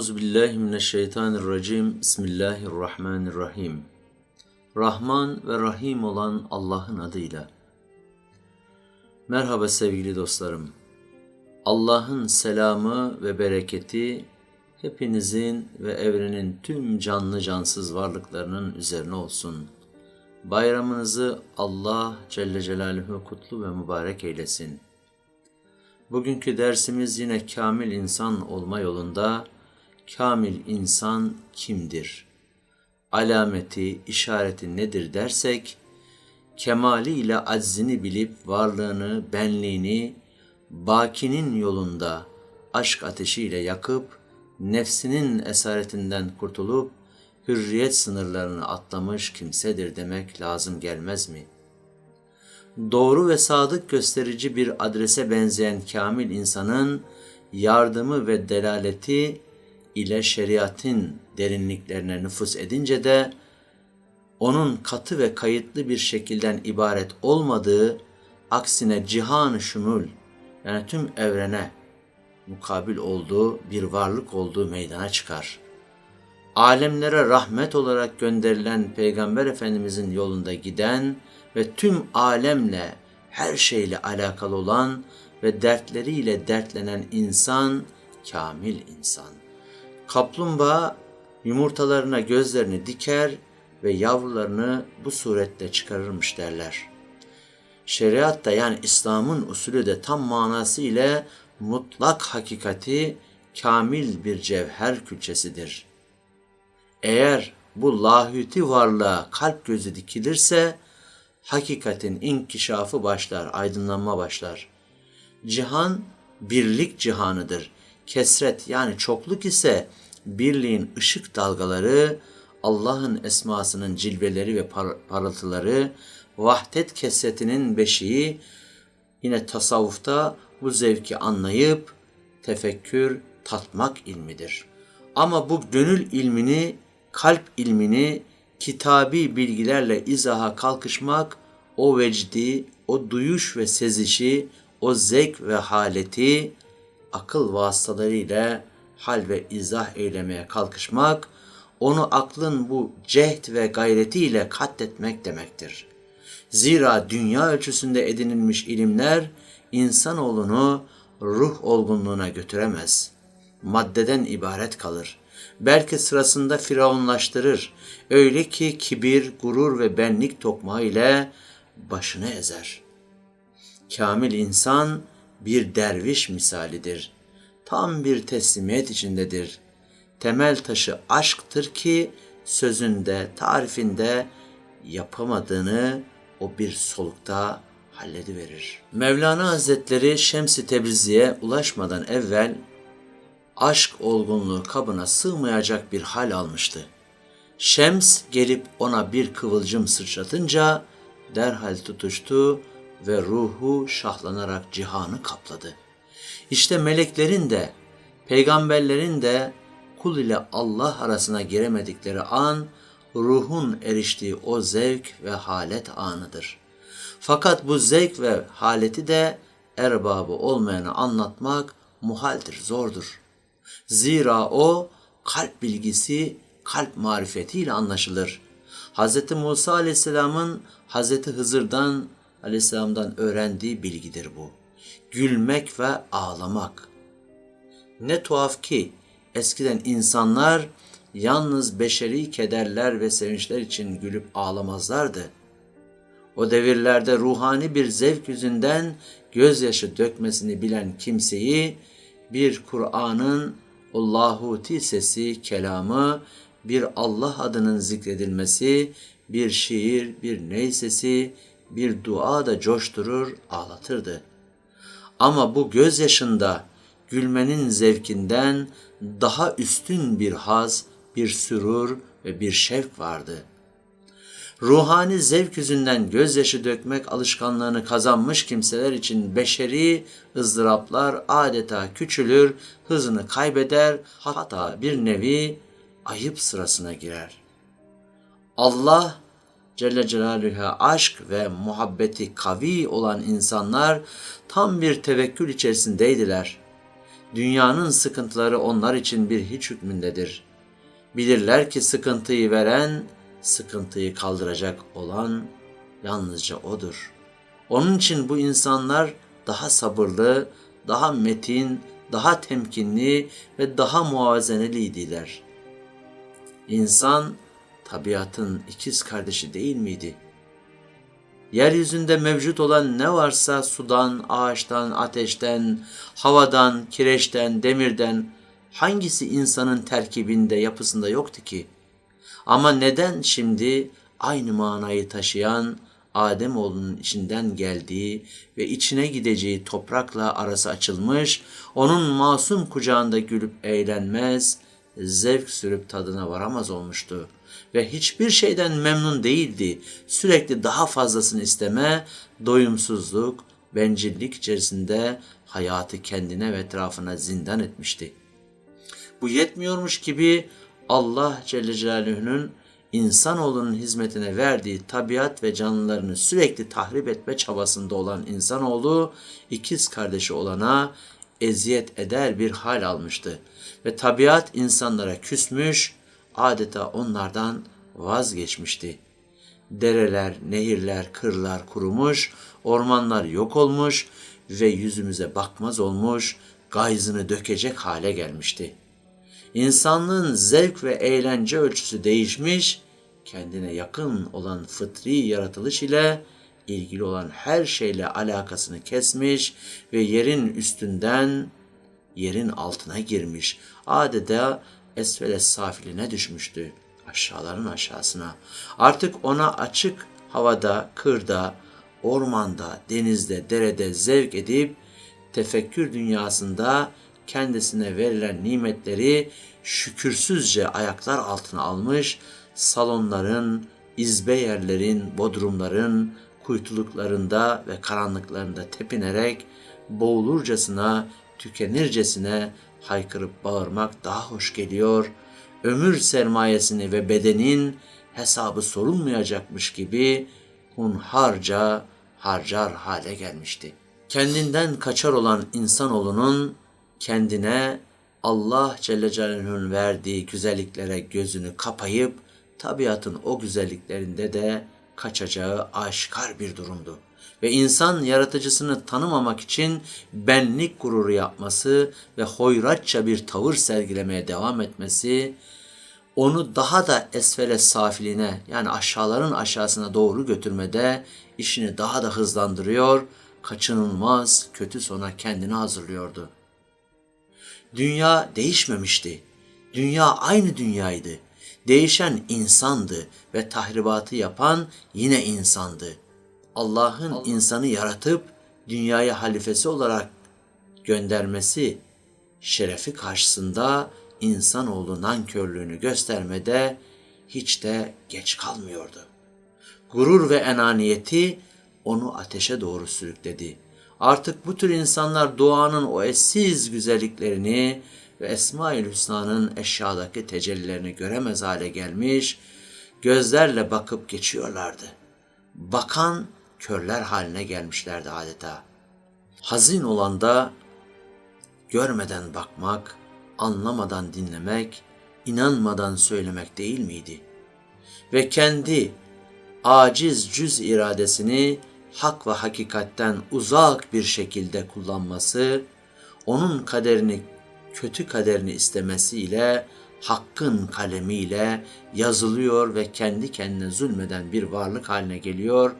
Euzu billahi mineşşeytanirracim. Bismillahirrahmanirrahim. Rahman ve Rahim olan Allah'ın adıyla. Merhaba sevgili dostlarım. Allah'ın selamı ve bereketi hepinizin ve evrenin tüm canlı cansız varlıklarının üzerine olsun. Bayramınızı Allah Celle Celaluhu kutlu ve mübarek eylesin. Bugünkü dersimiz yine kamil insan olma yolunda kamil insan kimdir? Alameti, işareti nedir dersek, kemaliyle aczini bilip varlığını, benliğini bakinin yolunda aşk ateşiyle yakıp, nefsinin esaretinden kurtulup, hürriyet sınırlarını atlamış kimsedir demek lazım gelmez mi? Doğru ve sadık gösterici bir adrese benzeyen kamil insanın yardımı ve delaleti ile şeriatın derinliklerine nüfus edince de onun katı ve kayıtlı bir şekilden ibaret olmadığı, aksine cihan-ı şumul yani tüm evrene mukabil olduğu bir varlık olduğu meydana çıkar. Alemlere rahmet olarak gönderilen Peygamber Efendimizin yolunda giden ve tüm alemle her şeyle alakalı olan ve dertleriyle dertlenen insan kamil insan. Kaplumbağa yumurtalarına gözlerini diker ve yavrularını bu surette çıkarırmış derler. Şeriatta yani İslam'ın usulü de tam manası ile mutlak hakikati kamil bir cevher külçesidir. Eğer bu lahüti varlığa kalp gözü dikilirse hakikatin inkişafı başlar, aydınlanma başlar. Cihan birlik cihanıdır. Kesret yani çokluk ise birliğin ışık dalgaları, Allah'ın esmasının cilveleri ve par- parıltıları, vahdet kesretinin beşiği, yine tasavvufta bu zevki anlayıp tefekkür, tatmak ilmidir. Ama bu gönül ilmini, kalp ilmini kitabi bilgilerle izaha kalkışmak, o vecdi, o duyuş ve sezişi, o zevk ve haleti akıl vasıtalarıyla hal ve izah eylemeye kalkışmak, onu aklın bu cehd ve gayretiyle katletmek demektir. Zira dünya ölçüsünde edinilmiş ilimler insanoğlunu ruh olgunluğuna götüremez. Maddeden ibaret kalır. Belki sırasında firavunlaştırır. Öyle ki kibir, gurur ve benlik tokmağı ile başını ezer. Kamil insan bir derviş misalidir. Tam bir teslimiyet içindedir. Temel taşı aşktır ki sözünde, tarifinde yapamadığını o bir solukta hallediverir. Mevlana Hazretleri Şems-i Tebrizi'ye ulaşmadan evvel aşk olgunluğu kabına sığmayacak bir hal almıştı. Şems gelip ona bir kıvılcım sıçratınca derhal tutuştu ve ruhu şahlanarak cihanı kapladı. İşte meleklerin de, peygamberlerin de kul ile Allah arasına giremedikleri an, ruhun eriştiği o zevk ve halet anıdır. Fakat bu zevk ve haleti de erbabı olmayanı anlatmak muhaldir, zordur. Zira o kalp bilgisi, kalp marifetiyle anlaşılır. Hz. Musa aleyhisselamın Hz. Hızır'dan aleyhisselamdan öğrendiği bilgidir bu. Gülmek ve ağlamak. Ne tuhaf ki eskiden insanlar yalnız beşeri kederler ve sevinçler için gülüp ağlamazlardı. O devirlerde ruhani bir zevk yüzünden gözyaşı dökmesini bilen kimseyi bir Kur'an'ın o lahuti sesi, kelamı, bir Allah adının zikredilmesi, bir şiir, bir ney sesi, bir dua da coşturur, ağlatırdı. Ama bu gözyaşında gülmenin zevkinden daha üstün bir haz, bir sürur ve bir şevk vardı. Ruhani zevk yüzünden gözyaşı dökmek alışkanlığını kazanmış kimseler için beşeri ızdıraplar adeta küçülür, hızını kaybeder, hatta bir nevi ayıp sırasına girer. Allah Celle Celaluhu'ya aşk ve muhabbeti kavi olan insanlar tam bir tevekkül içerisindeydiler. Dünyanın sıkıntıları onlar için bir hiç hükmündedir. Bilirler ki sıkıntıyı veren, sıkıntıyı kaldıracak olan yalnızca O'dur. Onun için bu insanlar daha sabırlı, daha metin, daha temkinli ve daha muazeneliydiler. İnsan tabiatın ikiz kardeşi değil miydi? Yeryüzünde mevcut olan ne varsa sudan, ağaçtan, ateşten, havadan, kireçten, demirden hangisi insanın terkibinde, yapısında yoktu ki? Ama neden şimdi aynı manayı taşıyan Ademoğlunun içinden geldiği ve içine gideceği toprakla arası açılmış, onun masum kucağında gülüp eğlenmez, zevk sürüp tadına varamaz olmuştu ve hiçbir şeyden memnun değildi. Sürekli daha fazlasını isteme, doyumsuzluk, bencillik içerisinde hayatı kendine ve etrafına zindan etmişti. Bu yetmiyormuş gibi Allah Celle Celaluhu'nun insanoğlunun hizmetine verdiği tabiat ve canlılarını sürekli tahrip etme çabasında olan insanoğlu ikiz kardeşi olana eziyet eder bir hal almıştı ve tabiat insanlara küsmüş, adeta onlardan vazgeçmişti. Dereler, nehirler, kırlar kurumuş, ormanlar yok olmuş ve yüzümüze bakmaz olmuş, gayzını dökecek hale gelmişti. İnsanlığın zevk ve eğlence ölçüsü değişmiş, kendine yakın olan fıtri yaratılış ile ilgili olan her şeyle alakasını kesmiş ve yerin üstünden yerin altına girmiş. Adeta esfele safiline düşmüştü. Aşağıların aşağısına. Artık ona açık havada, kırda, ormanda, denizde, derede zevk edip tefekkür dünyasında kendisine verilen nimetleri şükürsüzce ayaklar altına almış, salonların, izbe yerlerin, bodrumların, kuytuluklarında ve karanlıklarında tepinerek boğulurcasına, tükenircesine haykırıp bağırmak daha hoş geliyor. Ömür sermayesini ve bedenin hesabı sorulmayacakmış gibi hunharca harcar hale gelmişti. Kendinden kaçar olan insanoğlunun kendine Allah Celle Celaluhu'nun verdiği güzelliklere gözünü kapayıp tabiatın o güzelliklerinde de kaçacağı aşikar bir durumdu. Ve insan yaratıcısını tanımamak için benlik gururu yapması ve hoyratça bir tavır sergilemeye devam etmesi, onu daha da esfele safiline yani aşağıların aşağısına doğru götürmede işini daha da hızlandırıyor, kaçınılmaz kötü sona kendini hazırlıyordu. Dünya değişmemişti. Dünya aynı dünyaydı. Değişen insandı ve tahribatı yapan yine insandı. Allah'ın Allah. insanı yaratıp dünyaya halifesi olarak göndermesi şerefi karşısında insanoğlu nankörlüğünü göstermede hiç de geç kalmıyordu. Gurur ve enaniyeti onu ateşe doğru sürükledi. Artık bu tür insanlar doğanın o eşsiz güzelliklerini ve Esma-ül Hüsna'nın eşyadaki tecellilerini göremez hale gelmiş, gözlerle bakıp geçiyorlardı. Bakan körler haline gelmişlerdi adeta. Hazin olan da görmeden bakmak, anlamadan dinlemek, inanmadan söylemek değil miydi? Ve kendi aciz cüz iradesini hak ve hakikatten uzak bir şekilde kullanması, onun kaderini, kötü kaderini istemesiyle hakkın kalemiyle yazılıyor ve kendi kendine zulmeden bir varlık haline geliyor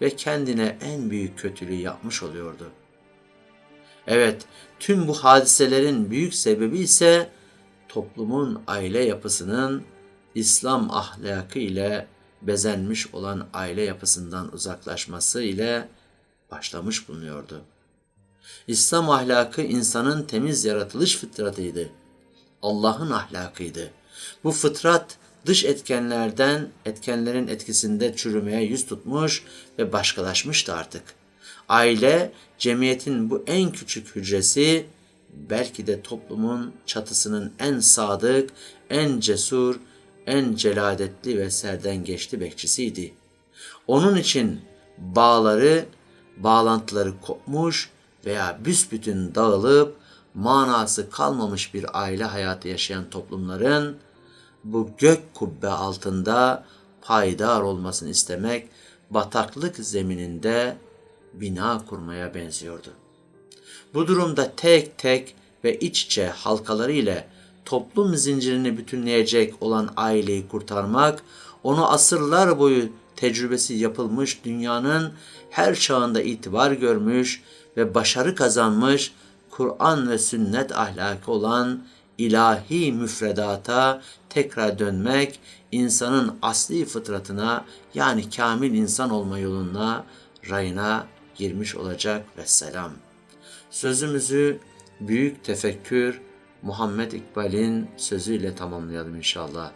ve kendine en büyük kötülüğü yapmış oluyordu. Evet, tüm bu hadiselerin büyük sebebi ise toplumun aile yapısının İslam ahlakı ile bezenmiş olan aile yapısından uzaklaşması ile başlamış bulunuyordu. İslam ahlakı insanın temiz yaratılış fıtratıydı. Allah'ın ahlakıydı. Bu fıtrat dış etkenlerden, etkenlerin etkisinde çürümeye yüz tutmuş ve başkalaşmıştı artık. Aile, cemiyetin bu en küçük hücresi, belki de toplumun çatısının en sadık, en cesur, en celadetli ve serdengeçli bekçisiydi. Onun için bağları, bağlantıları kopmuş veya büsbütün dağılıp manası kalmamış bir aile hayatı yaşayan toplumların bu gök kubbe altında payidar olmasını istemek bataklık zemininde bina kurmaya benziyordu. Bu durumda tek tek ve iç içe halkaları ile toplum zincirini bütünleyecek olan aileyi kurtarmak, onu asırlar boyu tecrübesi yapılmış dünyanın her çağında itibar görmüş ve başarı kazanmış Kur'an ve sünnet ahlakı olan ilahi müfredata tekrar dönmek, insanın asli fıtratına yani kamil insan olma yoluna, rayına girmiş olacak ve selam. Sözümüzü büyük tefekkür Muhammed İkbal'in sözüyle tamamlayalım inşallah.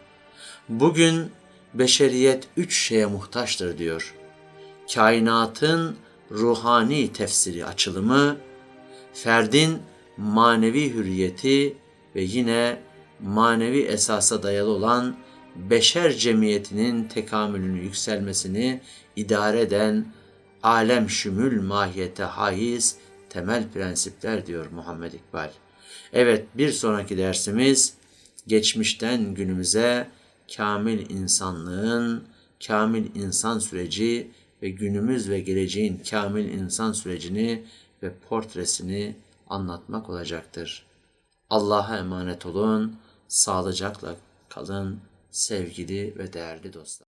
Bugün beşeriyet üç şeye muhtaçtır diyor. Kainatın ruhani tefsiri açılımı, ferdin manevi hürriyeti ve yine manevi esasa dayalı olan beşer cemiyetinin tekamülünü yükselmesini idare eden alem şümül mahiyete haiz temel prensipler diyor Muhammed İkbal. Evet bir sonraki dersimiz geçmişten günümüze kamil insanlığın, kamil insan süreci ve günümüz ve geleceğin kamil insan sürecini ve portresini anlatmak olacaktır. Allah'a emanet olun, sağlıcakla kalın sevgili ve değerli dostlar.